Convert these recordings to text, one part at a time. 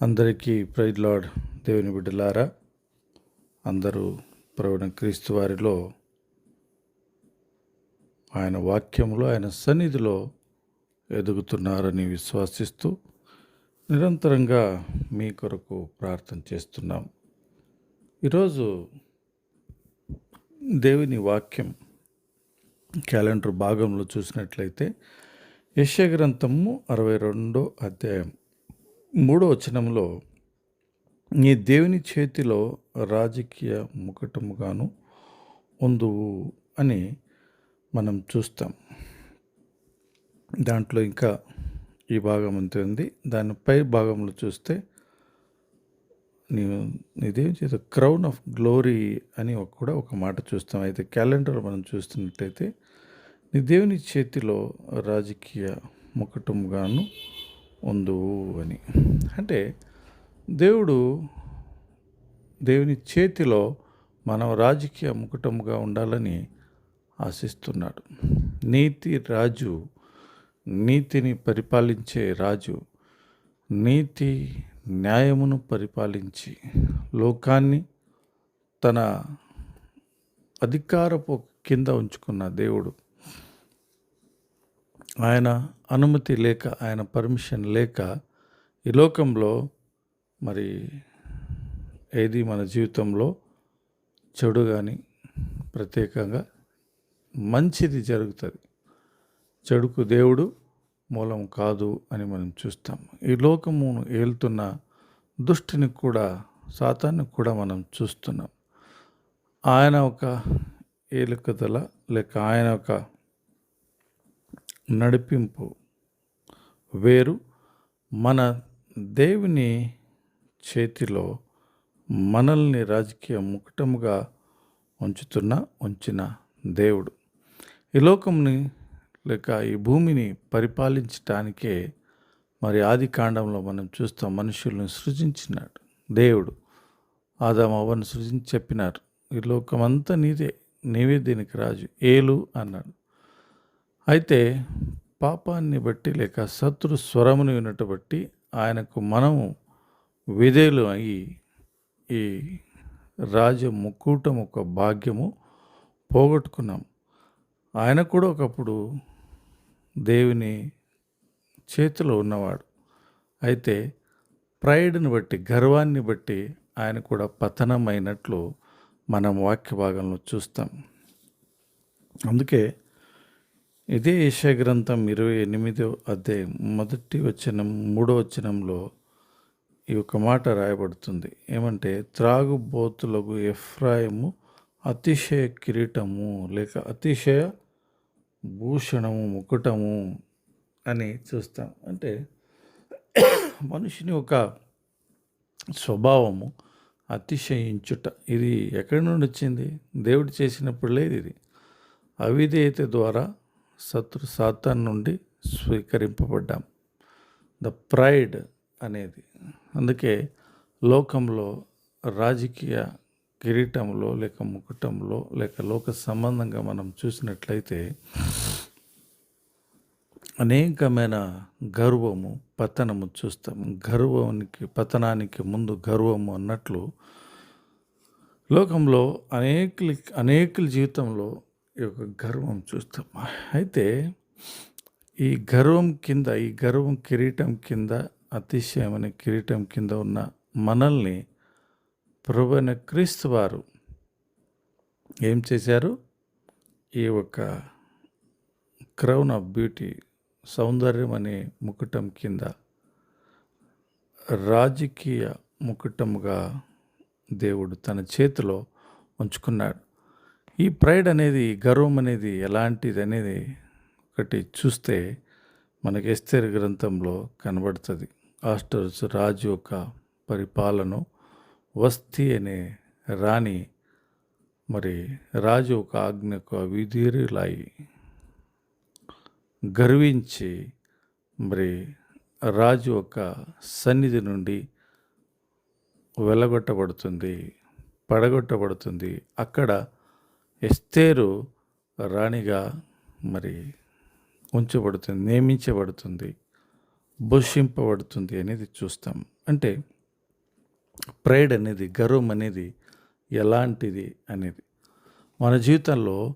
అందరికీ praise lord దేవుని బిడ్డలారా. అందరూ ప్రవణ క్రీస్తు వారిలో ఆయన వాక్యంలో ఆయన సన్నిధిలో ఎదుగుతున్నారని విశ్వాసిస్తూ నిరంతరంగా మీ కొరకు ప్రార్థన చేస్తున్నాం. ఈరోజు దేవుని వాక్యం క్యాలెండర్ భాగంలో చూసినట్లయితే యశ్య గ్రంథము అరవై రెండో అధ్యాయం. మూడో వచనంలో నీ దేవుని చేతిలో రాజకీయ ముకటముగాను ఉందువు అని మనం చూస్తాం. దాంట్లో ఇంకా ఈ భాగం ఉంటుంది ఉంది. దాని పై భాగంలో చూస్తే నీవు దేవుని చేత క్రౌన్ ఆఫ్ గ్లోరీ అని ఒక- కూడా ఒక మాట చూస్తాం. అయితే క్యాలెండర్ మనం చూస్తున్నట్టయితే నీ దేవుని చేతిలో రాజకీయ ముకటముగాను ఉందు అని. అంటే దేవుడు దేవుని చేతిలో మనం రాజకీయ ముకుటముగా ఉండాలని ఆశిస్తున్నాడు. నీతి రాజు నీతిని పరిపాలించే రాజు నీతి న్యాయమును పరిపాలించి లోకాన్ని తన అధికారపు కింద ఉంచుకున్న దేవుడు. ఆయన అనుమతి లేక ఆయన పర్మిషన్ లేక ఈ లోకంలో మరి ఏది మన జీవితంలో చెడు కానీ ప్రత్యేకంగా మంచిది జరుగుతుంది. చెడుకు దేవుడు మూలం కాదు అని మనం చూస్తాం. ఈ లోకమును ఏలుతున్న దుష్టిని కూడా సాతాన్ని కూడా మనం చూస్తున్నాం. ఆయన ఒక ఏలుకదల లేక ఆయన ఒక నడిపింపు. వేరు మన దేవుని చేతిలో మనల్ని రాజకీయ ముకుటముగా ఉంచుతున్న ఉంచిన దేవుడు. ఈ లోకంని లేక ఈ భూమిని పరిపాలించటానికే మరి ఆది కాండంలో మనం చూస్తాం మనుషులను సృజించినాడు దేవుడు. ఆదాము అవ్వను సృజించి చెప్పినారు. ఈ లోకమంతా నీదే నీవే దీనికి రాజు. ఏలు అన్నాడు. అయితే పాపాన్ని బట్టి లేక శత్రు స్వరమును వినట్టు బట్టి ఆయనకు మనము విధేయులు అయి ఈ రాజ ముక్కూటం ఒక భాగ్యము పోగొట్టుకున్నాం. ఆయన కూడా ఒకప్పుడు దేవుని చేతిలో ఉన్నవాడు. అయితే ప్రైడ్ని బట్టి గర్వాన్ని బట్టి ఆయన కూడా పతనమైనట్లు మనం వాక్య భాగంలో చూస్తాం. అందుకే ఇదే ఏషియా గ్రంథం ఇరవై ఎనిమిదో అధ్యాయం మొదటి వచనం మూడో వచనంలో ఈ ఒక మాట రాయబడుతుంది. ఏమంటే త్రాగుబోతులకు ఎఫ్రాయిము అతిశయ కిరీటము లేక అతిశయ భూషణము ముకుటము అని చూస్తాం. అంటే మనిషిని ఒక స్వభావము అతిశయించుట ఇది ఎక్కడి నుండి వచ్చింది? దేవుడు చేసినప్పుడు లేదు ఇది. అవిధేయత ద్వారా శత్రు సాతాన్ నుండి స్వీకరింపబడ్డాం. ద ప్రైడ్ అనేది. అందుకే లోకంలో రాజకీయ కిరీటంలో లేక ముకుటంలో లేక లోక సంబంధంగా మనం చూసినట్లయితే అనేకమైన గర్వము పతనము చూస్తాం. గర్వానికి పతనానికి ముందు గర్వము అన్నట్లు లోకంలో అనేకుల అనేకుల జీవితంలో యొక్క గర్వం చూస్తాం అయితే ఈ గర్వం కింద ఈ గర్వం కిరీటం కింద అతిశయం అనే కిరీటం కింద ఉన్న మనల్ని ప్రభువైన క్రీస్తు వారు ఏం చేశారు? ఈ ఒక క్రౌన్ ఆఫ్ బ్యూటీ సౌందర్యం అనే ముకుటం కింద రాజకీయ ముకుటముగా దేవుడు తన చేతిలో ఉంచుకున్నాడు. ఈ ప్రైడ్ అనేది గర్వం అనేది ఎలాంటిది అనేది ఒకటి చూస్తే మనకి ఎస్తేర్ గ్రంథంలో కనబడుతుంది. ఆస్టర్స్ రాజు యొక్క పరిపాలన వస్తి అనే రాణి మరి రాజు ఒక ఆజ్ఞకు విధిరులాయి గర్వించి మరి రాజు ఒక సన్నిధి నుండి వెలగొట్టబడుతుంది పడగొట్టబడుతుంది. అక్కడ ఎస్తేరు రాణిగా మరి ఉంచబడుతుంది నియమించబడుతుంది భూషింపబడుతుంది అనేది చూస్తాం. అంటే ప్రైడ్ అనేది గర్వం అనేది ఎలాంటిది అనేది. మన జీవితంలో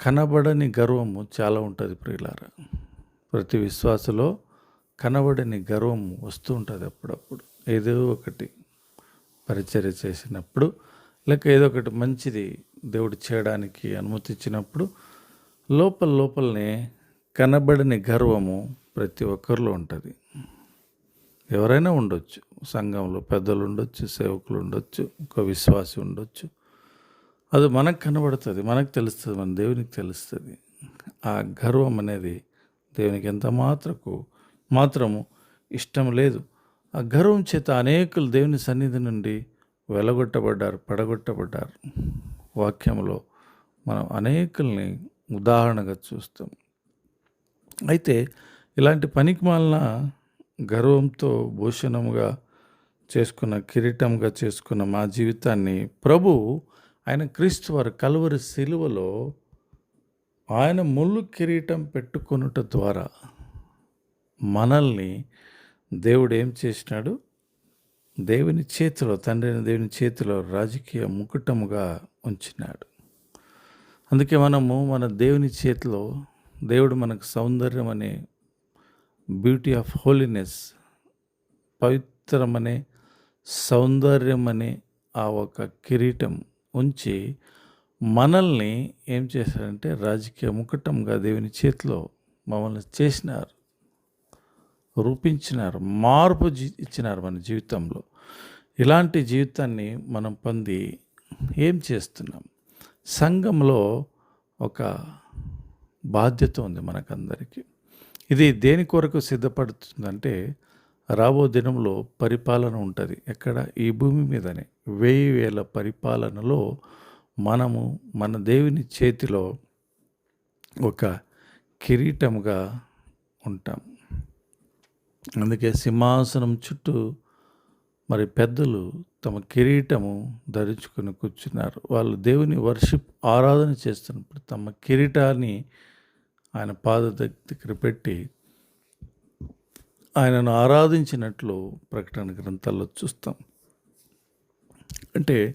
కనబడని గర్వము చాలా ఉంటుంది ప్రియులారా. ప్రతి విశ్వాసలో కనబడని గర్వం వస్తూ ఉంటుంది అప్పుడప్పుడు. ఏదో ఒకటి పరిచర్య చేసినప్పుడు లేక ఏదో ఒకటి మంచిది దేవుడు చేయడానికి అనుమతి ఇచ్చినప్పుడు లోపల లోపలనే కనబడని గర్వము ప్రతి ఒక్కరిలో ఉంటుంది. ఎవరైనా ఉండొచ్చు. సంఘంలో పెద్దలు ఉండొచ్చు సేవకులు ఉండొచ్చు ఒక విశ్వాసి ఉండొచ్చు. అది మనకు కనబడుతుంది మనకు తెలుస్తుంది మన దేవునికి తెలుస్తుంది. ఆ గర్వం అనేది దేవునికి ఎంత మాత్రకు మాత్రము ఇష్టం లేదు. ఆ గర్వం చేత అనేకులు దేవుని సన్నిధి నుండి వెలగొట్టబడ్డారు పడగొట్టబడ్డారు. వాక్యంలో మనం అనేకుల్ని ఉదాహరణగా చూస్తాం. అయితే ఇలాంటి పనికి మాలిన గర్వంతో భూషణముగా చేసుకున్న కిరీటంగా చేసుకున్న మా జీవితాన్ని ప్రభు ఆయన క్రీస్తు వారు కలువరి శిలువలో ఆయన ముళ్ళు కిరీటం పెట్టుకొనుట ద్వారా మనల్ని దేవుడు ఏం చేసినాడు? దేవుని చేతిలో తండ్రి అయిన దేవుని చేతిలో రాజకీయ ముకుటముగా ఉంచినాడు. అందుకే మనము మన దేవుని చేతిలో దేవుడు మనకు సౌందర్యం అనే బ్యూటీ ఆఫ్ హోలీనెస్ పవిత్రమనే సౌందర్యం అనే ఆ ఒక కిరీటం ఉంచి మనల్ని ఏం చేశారంటే రాజకీయ ముకుటంగా దేవుని చేతిలో మమ్మల్ని చేసినారు. రూపించినారు మార్పు జీ- ఇచ్చినారు మన జీవితంలో. ఇలాంటి జీవితాన్ని మనం పొంది ఏం చేస్తున్నాం? సంఘంలో ఒక బాధ్యత ఉంది మనకందరికీ. ఇది దేని కొరకు సిద్ధపడుతుందంటే రాబో దినంలో పరిపాలన ఉంటుంది. ఎక్కడ? ఈ భూమి మీదనే. వెయ్యి వేల పరిపాలనలో మనము మన దేవుని చేతిలో ఒక కిరీటముగా ఉంటాం. అందుకే సింహాసనం చుట్టూ మరి పెద్దలు తమ కిరీటము ధరించుకుని కూర్చున్నారు. వాళ్ళు దేవుని వర్షిప్ ఆరాధన చేస్తున్నప్పుడు తమ కిరీటాన్ని ఆయన పాద దగ్గర పెట్టి ఆయనను ఆరాధించినట్లు ప్రకటన గ్రంథాల్లో చూస్తాం. అంటే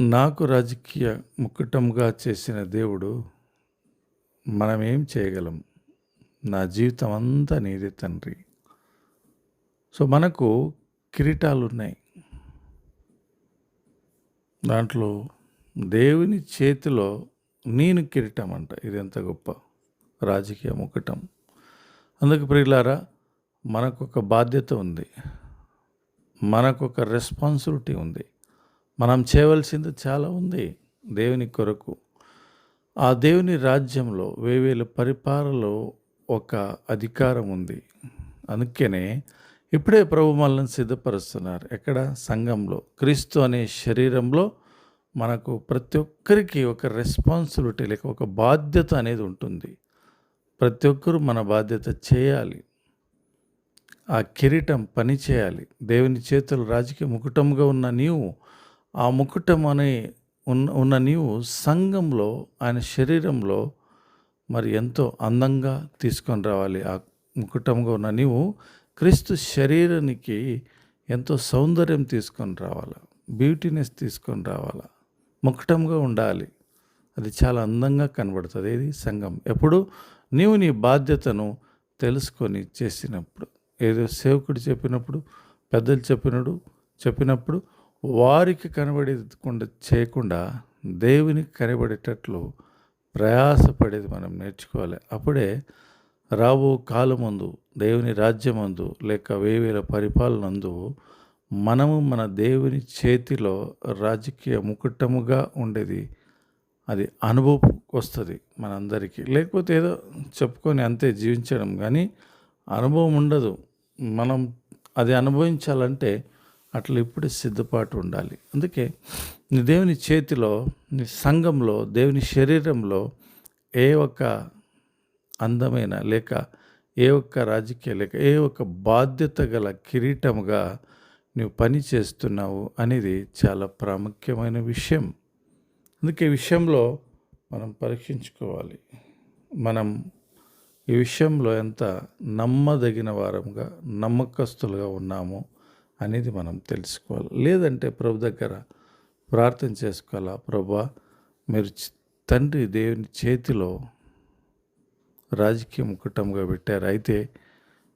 నాకు రాజకీయ ముకుటంగా చేసిన దేవుడు మనం ఏం చేయగలం? నా జీవితం అంతా నీదే తండ్రి. సో మనకు కిరీటాలు ఉన్నాయి దాంట్లో దేవుని చేతిలో నేను కిరీటం అంట ఇది ఎంత గొప్ప రాజకీయ ముకుటం అందుకు ప్రియులారా మనకు ఒక బాధ్యత ఉంది. మనకు ఒక రెస్పాన్సిబిలిటీ ఉంది. మనం చేయవలసింది చాలా ఉంది దేవుని కొరకు. ఆ దేవుని రాజ్యంలో వేవేలు పరిపాలలో ఒక అధికారం ఉంది. అందుకనే ఇప్పుడే ప్రభు మనల్ని సిద్ధపరుస్తున్నారు. ఎక్కడ? సంఘంలో. క్రీస్తు అనే శరీరంలో మనకు ప్రతి ఒక్కరికి ఒక రెస్పాన్సిబిలిటీ లేక ఒక బాధ్యత అనేది ఉంటుంది. ప్రతి ఒక్కరు మన బాధ్యత చేయాలి. ఆ కిరీటం పని చేయాలి. దేవుని చేతులు రాజకీయ ముకుటంగా ఉన్న నీవు ఆ ముకుటం అనే ఉన్న ఉన్న నీవు సంఘంలో ఆయన శరీరంలో మరి ఎంతో అందంగా తీసుకొని రావాలి. ఆ ముకుటంగా ఉన్న నీవు క్రీస్తు శరీరానికి ఎంతో సౌందర్యం తీసుకొని రావాలి? బ్యూటీనెస్ తీసుకొని రావాలా? ముకుటంగా ఉండాలి. అది చాలా అందంగా కనబడుతుంది. ఇది సంఘం. ఎప్పుడు? నీవు నీ బాధ్యతను తెలుసుకొని చేసినప్పుడు. ఏదో సేవకుడు చెప్పినప్పుడు పెద్దలు చెప్పినప్పుడు చెప్పినప్పుడు వారికి కనబడేకుండా చేయకుండా దేవునికి కనబడేటట్లు ప్రయాసపడేది మనం నేర్చుకోవాలి. అప్పుడే రాబో కాలమందు దేవుని రాజ్యమందు లేక వేవేల పరిపాలనందు మనము మన దేవుని చేతిలో రాజకీయ ముకుటముగా ఉండేది. అది అనుభవం వస్తుంది మనందరికీ. లేకపోతే ఏదో చెప్పుకొని అంతే జీవించడం. కానీ అనుభవం ఉండదు మనం అది అనుభవించాలంటే అట్లా ఇప్పుడే సిద్ధపాటు ఉండాలి. అందుకే నీ దేవుని చేతిలో నీ సంఘంలో దేవుని శరీరంలో ఏ ఒక్క అందమైన లేక ఏ ఒక్క రాజకీయ లేక ఏ ఒక్క బాధ్యత గల కిరీటముగా నువ్వు పని చేస్తున్నావు అనేది చాలా ప్రాముఖ్యమైన విషయం. అందుకే విషయంలో మనం పరీక్షించుకోవాలి. మనం ఈ విషయంలో ఎంత నమ్మదగిన వారంగా నమ్మకస్తులుగా ఉన్నామో అనేది మనం తెలుసుకోవాలి. లేదంటే ప్రభు దగ్గర ప్రార్థన చేసుకోవాలా? ప్రభా మీరు తండ్రి దేవుని చేతిలో రాజకీయ ముకుటంగా పెట్టారు. అయితే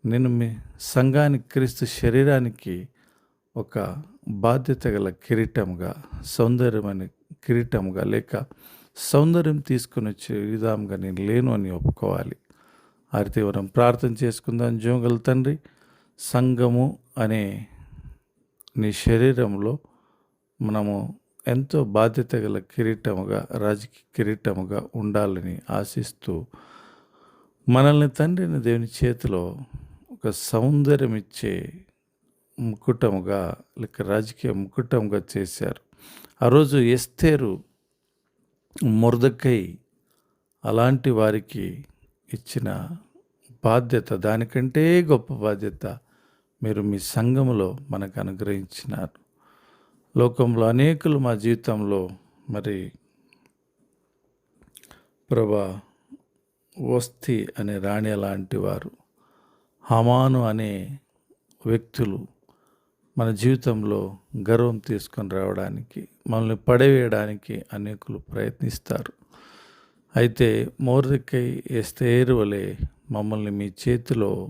నేను మీ సంఘానికి క్రీస్తు శరీరానికి ఒక బాధ్యత గల కిరీటంగా సౌందర్యమైన కిరీటంగా లేక సౌందర్యం తీసుకుని వచ్చే విధాంగా నేను లేను అని ఒప్పుకోవాలి. ఆ ప్రార్థన చేసుకుందాం. జోగల తండ్రి సంఘము అనే నీ శరీరంలో మనము ఎంతో బాధ్యత గల కిరీటముగా రాజకీయ కిరీటముగా ఉండాలని ఆశిస్తూ మనల్ని తండ్రిని దేవుని చేతిలో ఒక సౌందర్యం ఇచ్చే ముకుటముగా లేక రాజకీయ ముకుటముగా చేశారు. ఆ రోజు ఎస్తేరు మురదకై అలాంటి వారికి ఇచ్చిన బాధ్యత దానికంటే గొప్ప బాధ్యత మీరు మీ సంఘములో మనకు అనుగ్రహించినారు. లోకంలో అనేకులు మా జీవితంలో మరి ప్రభా వస్తి అనే రాణి లాంటి వారు హమాను అనే వ్యక్తులు మన జీవితంలో గర్వం తీసుకొని రావడానికి మనల్ని పడవేయడానికి అనేకులు ప్రయత్నిస్తారు. అయితే మోర్దకై ఎస్తేరు వలె మమ్మల్ని మీ చేతిలో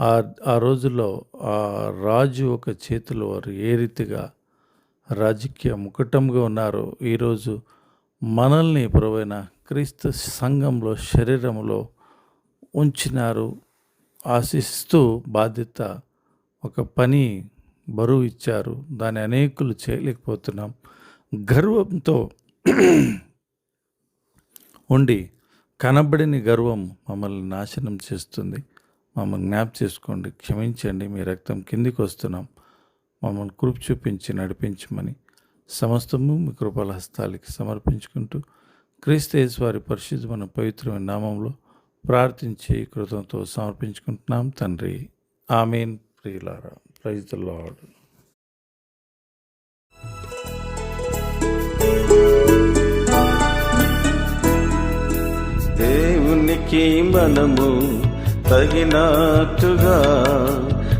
ఆ ఆ రోజుల్లో ఆ రాజు ఒక చేతిలో వారు ఏ రీతిగా రాజకీయ ముకుటంగా ఉన్నారు. ఈరోజు మనల్ని ప్రవైన క్రీస్తు సంఘంలో శరీరంలో ఉంచినారు. ఆశిస్తూ బాధ్యత ఒక పని బరువు ఇచ్చారు. దాన్ని అనేకులు చేయలేకపోతున్నాం. గర్వంతో ఉండి కనబడిన గర్వం మమ్మల్ని నాశనం చేస్తుంది. మమ్మల్ని జ్ఞాప్ చేసుకోండి. క్షమించండి. మీ రక్తం కిందికి వస్తున్నాం. మమ్మల్ని కృప చూపించి నడిపించమని సమస్తము మీ కృపల హస్తాలకి సమర్పించుకుంటూ క్రీస్తు వారి పరిశుద్ధమైన పవిత్రమైన నామంలో ప్రార్థించి కృతంతో సమర్పించుకుంటున్నాం. తండ్రి ఆమెన్. ప్రియులారా ప్రైజ్ ద లాడ్ దేవునికి మనము తగినట్టుగా